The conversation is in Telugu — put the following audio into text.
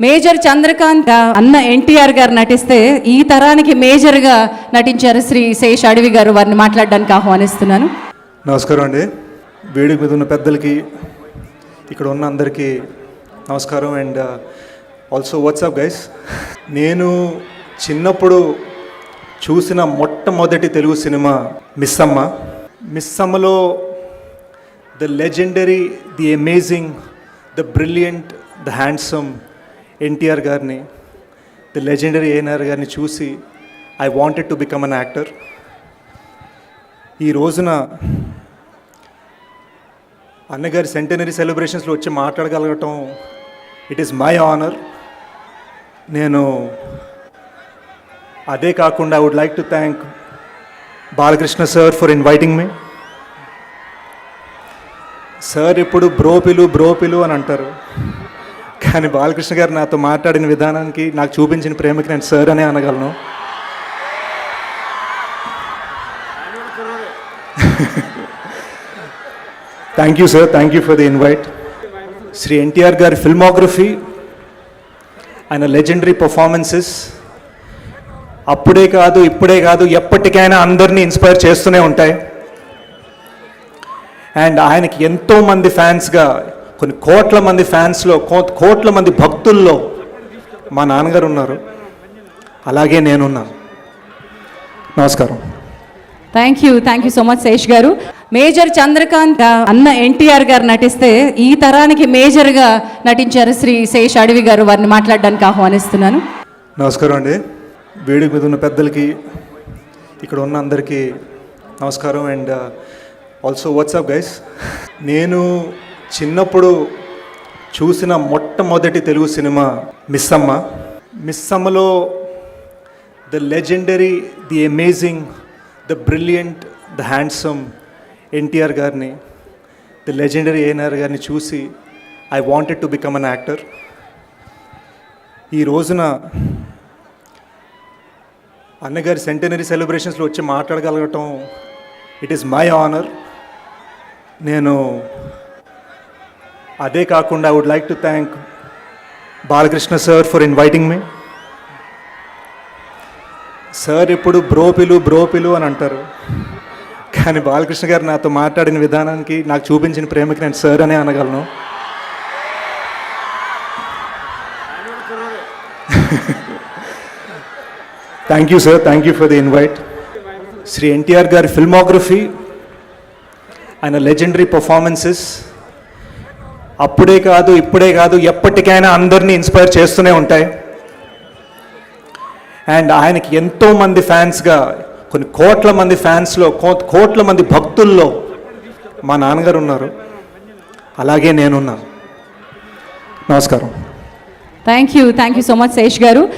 మేజర్ చంద్రకాంత్ అన్న ఎన్టీఆర్ గారు నటిస్తే ఈ తరానికి మేజర్గా నటించారు శ్రీ శేష్ అడవి గారు వారిని మాట్లాడడానికి ఆహ్వానిస్తున్నాను. నమస్కారం అండి. వేడుక మీద ఉన్న పెద్దలకి ఇక్కడ ఉన్న అందరికీ నమస్కారం అండ్ ఆల్సో వాట్సాప్ గైస్ నేను చిన్నప్పుడు చూసిన మొట్టమొదటి తెలుగు సినిమా మిస్సమ్మ. మిస్సమ్మలో మిస్ అమ్మలో the legendary the amazing the brilliant the handsome NTR గారిని ద లెజెండరీ ఏఎన్ఆర్ గారిని చూసి I wanted to become an actor ఈ రోజున అన్నగారి సెంటనరీ సెలబ్రేషన్స్లో వచ్చి మాట్లాడగలగటం ఇట్ ఈస్ మై ఆనర్ నేను అదే కాకుండా I would like to thank Balakrishna sir for inviting me sir ఇప్పుడు బ్రోపిలు బ్రోపిలు అని అంటారు. కానీ బాలకృష్ణ గారు నాతో మాట్లాడిన విధానానికి నాకు చూపించిన ప్రేమకి నేను సార్ అనే అనగలను. Thank you sir thank you for the invite Shri NTR గారి ఫిల్మోగ్రఫీ ఆయన లెజెండరీ పర్ఫార్మెన్సెస్ అప్పుడే కాదు ఇప్పుడే కాదు ఎప్పటికైనా అందరినీ ఇన్స్పైర్ చేస్తూనే ఉంటాయి. అండ్ ఆయనకి ఎంతోమంది ఫ్యాన్స్గా కొన్ని కోట్ల మంది ఫ్యాన్స్లో కోట్ల మంది భక్తుల్లో మా నాన్నగారు ఉన్నారు. అలాగే నేనున్నాను. నమస్కారం. Thank you thank you so much Sesh గారు. మేజర్ చంద్రకాంత్ అన్న ఎన్టీఆర్ గారు నటిస్తే ఈ తరానికి మేజర్గా నటించారు శ్రీ శేష్ అడవి గారు. వారిని మాట్లాడడానికి ఆహ్వానిస్తున్నాను. నమస్కారం అండి. వేదిక మీద ఉన్న పెద్దలకి ఇక్కడ ఉన్న అందరికీ నమస్కారం. అండ్ ఆల్సో వాట్సాప్ గైస్ నేను చిన్నప్పుడు చూసిన మొట్టమొదటి Telugu cinema Missamma. మిస్సమ్మలో the legendary the amazing the brilliant the handsome NTR గారిని ద లెజెండరీ ఏఎన్ఆర్ గారిని చూసి I wanted to become an actor. ఈ రోజున అన్నగారి సెంటనరీ సెలబ్రేషన్స్లో వచ్చి మాట్లాడగలగటం ఇట్ ఈస్ మై ఆనర్. నేను అదే కాకుండా I would like to thank Balakrishna sir for inviting me sir ఇప్పుడు బ్రోపిలు బ్రోపిలు అని అంటారు. కానీ బాలకృష్ణ గారు నాతో మాట్లాడిన విధానానికి నాకు చూపించిన ప్రేమకి నేను సార్ అనే అనగలను. Thank you sir thank you for the invite Shri NTR గారి ఫిల్మోగ్రఫీ ఆయన లెజెండరీ పర్ఫార్మెన్సెస్ అప్పుడే కాదు ఇప్పుడే కాదు ఎప్పటికైనా అందరినీ ఇన్స్పైర్ చేస్తూనే ఉంటాయి. అండ్ ఆయనకి ఎంతో మంది ఫ్యాన్స్గా కొన్ని కోట్ల మంది ఫ్యాన్స్లో కోట్ల మంది భక్తుల్లో మా నాన్నగారు ఉన్నారు. అలాగే నేనున్నాను. నమస్కారం. Thank you thank you so much Sesh గారు.